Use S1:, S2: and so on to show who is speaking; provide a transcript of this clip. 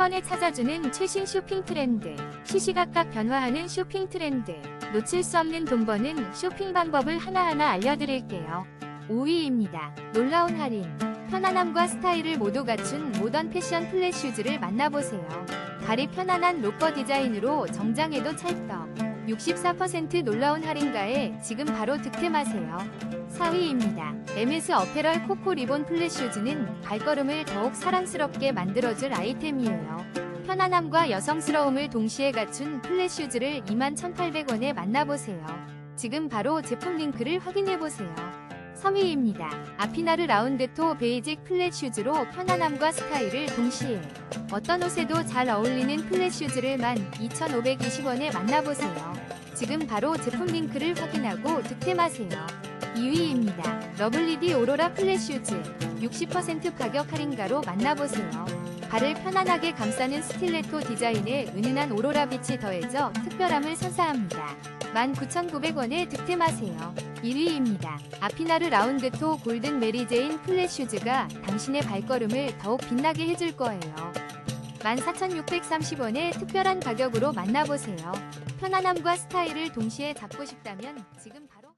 S1: 번에 찾아주는 최신 쇼핑 트렌드. 시시각각 변화하는 쇼핑 트렌드. 놓칠 수 없는 돈 버는 쇼핑 방법을 하나하나 알려드릴게요. 5위입니다. 놀라운 할인. 편안함과 스타일을 모두 갖춘 모던 패션 플랫 슈즈를 만나보세요. 다리 편안한 로퍼 디자인으로 정장에도 찰떡. 64% 놀라운 할인가에 지금 바로 득템하세요. 4위입니다. MS 어페럴 코코 리본 플랫 슈즈는 발걸음을 더욱 사랑스럽게 만들어줄 아이템이에요. 편안함과 여성스러움을 동시에 갖춘 플랫 슈즈를 21,800원에 만나보세요. 지금 바로 제품 링크를 확인해보세요. 3위입니다. 아피나르 라운드토 베이직 플랫 슈즈로 편안함과 스타일을 동시에 어떤 옷에도 잘 어울리는 플랫 슈즈를 12,520원에 만나보세요. 지금 바로 제품 링크를 확인하고 득템하세요. 2위입니다. 러블리디 오로라 플랫 슈즈 60% 가격 할인가로 만나보세요. 발을 편안하게 감싸는 스틸레토 디자인에 은은한 오로라 빛이 더해져 특별함을 선사합니다. 19,900원에 득템하세요. 1위입니다. 아피나르 라운드토 골든 메리제인 플랫 슈즈가 당신의 발걸음을 더욱 빛나게 해줄 거예요. 14,630원의 특별한 가격으로 만나보세요. 편안함과 스타일을 동시에 잡고 싶다면 지금 바로